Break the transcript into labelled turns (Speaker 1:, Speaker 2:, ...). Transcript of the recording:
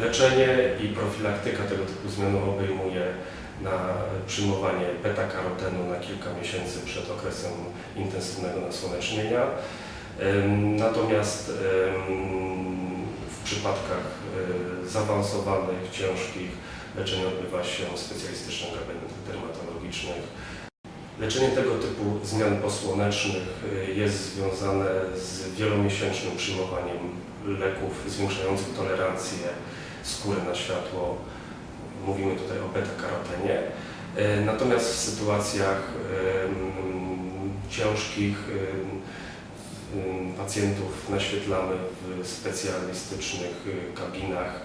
Speaker 1: Leczenie i profilaktyka tego typu zmian obejmuje na przyjmowanie beta-karotenu na kilka miesięcy przed okresem intensywnego nasłonecznienia. Natomiast w przypadkach y, zaawansowanych, ciężkich leczenie odbywa się w dermatologicznych. Leczenie tego typu zmian posłonecznych y, jest związane z wielomiesięcznym przyjmowaniem leków zwiększających tolerancję skóry na światło. Mówimy tutaj o beta-karotenie. Y, Natomiast w sytuacjach ym, ciężkich pacjentów naświetlamy w specjalistycznych y, kabinach.